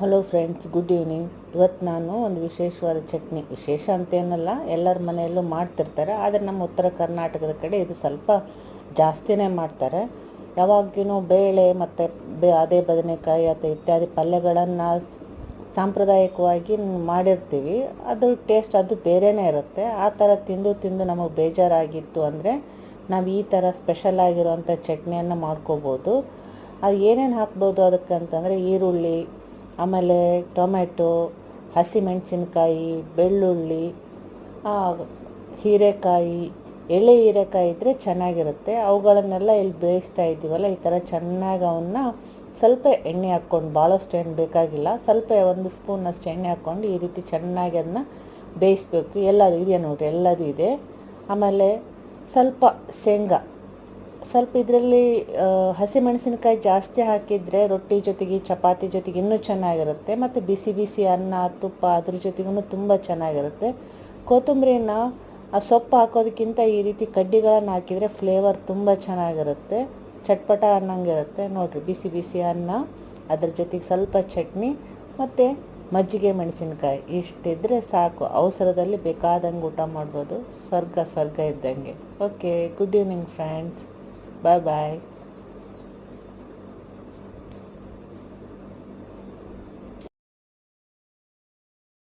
Hello friends good evening ಇವತ್ತು ನಾನು ಒಂದು ವಿಶೇಷವಾದ ಚಟ್ನಿ. ವಿಶೇಷ ಅಂತೇನಲ್ಲ ಎಲ್ಲರ ಮನೆಯಲ್ಲೂ ಮಾಡ್ತಿರ್ತಾರೆ, ಆದರೆ ನಮ್ಮ ಉತ್ತರ ಕರ್ನಾಟಕದ ಕಡೆ ಇದು ಸ್ವಲ್ಪ ಜಾಸ್ತಿನೇ ಮಾಡ್ತಾರೆ. ಯಾವಾಗ್ಲೂ ಬೇಳೆ ಮತ್ತು ಬೇ ಅದೇ ಬದನೆಕಾಯಿ ಅಥವಾ ಇತ್ಯಾದಿ ಪಲ್ಯಗಳನ್ನು ಸಾಂಪ್ರದಾಯಿಕವಾಗಿ ಮಾಡಿರ್ತೀವಿ. ಅದು ಟೇಸ್ಟ್ ಅದು ಬೇರೆಯೇ ಇರುತ್ತೆ. ಆ ಥರ ತಿಂದು ತಿಂದು ನಮಗೆ ಬೇಜಾರಾಗಿತ್ತು ಅಂದರೆ ನಾವು ಈ ಥರ ಸ್ಪೆಷಲ್ ಆಗಿರುವಂಥ ಚಟ್ನಿಯನ್ನು ಮಾಡ್ಕೋಬೋದು. ಅದು ಏನೇನು ಹಾಕ್ಬೋದು ಅದಕ್ಕೆ ಅಂತಂದರೆ ಈರುಳ್ಳಿ ಆಮೇಲೆ ಟೊಮೆಟೊ ಹಸಿಮೆಣಸಿನ್ಕಾಯಿ ಬೆಳ್ಳುಳ್ಳಿ ಹೀರೆಕಾಯಿ, ಎಳೆ ಹೀರೆಕಾಯಿ ಇದ್ದರೆ ಚೆನ್ನಾಗಿರುತ್ತೆ. ಅವುಗಳನ್ನೆಲ್ಲ ಇಲ್ಲಿ ಬೇಯಿಸ್ತಾ ಇದ್ದೀವಲ್ಲ, ಈ ಥರ ಚೆನ್ನಾಗಿ ಅವನ್ನ ಸ್ವಲ್ಪ ಎಣ್ಣೆ ಹಾಕ್ಕೊಂಡು ಭಾಳಷ್ಟು ಎಣ್ಣೆ ಬೇಕಾಗಿಲ್ಲ, ಸ್ವಲ್ಪ ಒಂದು ಸ್ಪೂನಷ್ಟು ಎಣ್ಣೆ ಹಾಕ್ಕೊಂಡು ಈ ರೀತಿ ಚೆನ್ನಾಗಿ ಅದನ್ನ ಬೇಯಿಸ್ಬೇಕು. ಎಲ್ಲದು ಇದೆ ನೋಡಿರಿ, ಎಲ್ಲದು ಇದೆ. ಆಮೇಲೆ ಸ್ವಲ್ಪ ಶೇಂಗಾ. ಸ್ವಲ್ಪ ಇದರಲ್ಲಿ ಹಸಿಮೆಣಸಿನಕಾಯಿ ಜಾಸ್ತಿ ಹಾಕಿದರೆ ರೊಟ್ಟಿ ಜೊತೆಗೆ ಚಪಾತಿ ಜೊತೆಗೆ ಇನ್ನೂ ಚೆನ್ನಾಗಿರುತ್ತೆ. ಮತ್ತು ಬಿಸಿ ಬಿಸಿ ಅನ್ನ, ತುಪ್ಪ ಅದ್ರ ಜೊತೆಗೂ ತುಂಬ ಚೆನ್ನಾಗಿರುತ್ತೆ. ಕೊತ್ತಂಬರಿನ ಆ ಸೊಪ್ಪು ಹಾಕೋದಕ್ಕಿಂತ ಈ ರೀತಿ ಕಡ್ಡಿಗಳನ್ನು ಹಾಕಿದರೆ ಫ್ಲೇವರ್ ತುಂಬ ಚೆನ್ನಾಗಿರುತ್ತೆ. ಚಟ್ಪಟ ಅನ್ನಂಗಿರುತ್ತೆ. ನೋಡಿರಿ, ಬಿಸಿ ಬಿಸಿ ಅನ್ನ, ಅದ್ರ ಜೊತೆಗೆ ಸ್ವಲ್ಪ ಚಟ್ನಿ, ಮತ್ತು ಮಜ್ಜಿಗೆ ಮೆಣಸಿನ್ಕಾಯಿ ಇಷ್ಟಿದ್ರೆ ಸಾಕು. ಅವಸರದಲ್ಲಿ ಬೇಕಾದಂಗೆ ಊಟ ಮಾಡ್ಬೋದು. ಸ್ವರ್ಗ ಸ್ವರ್ಗ ಇದ್ದಂಗೆ. Okay good evening friends Bye bye.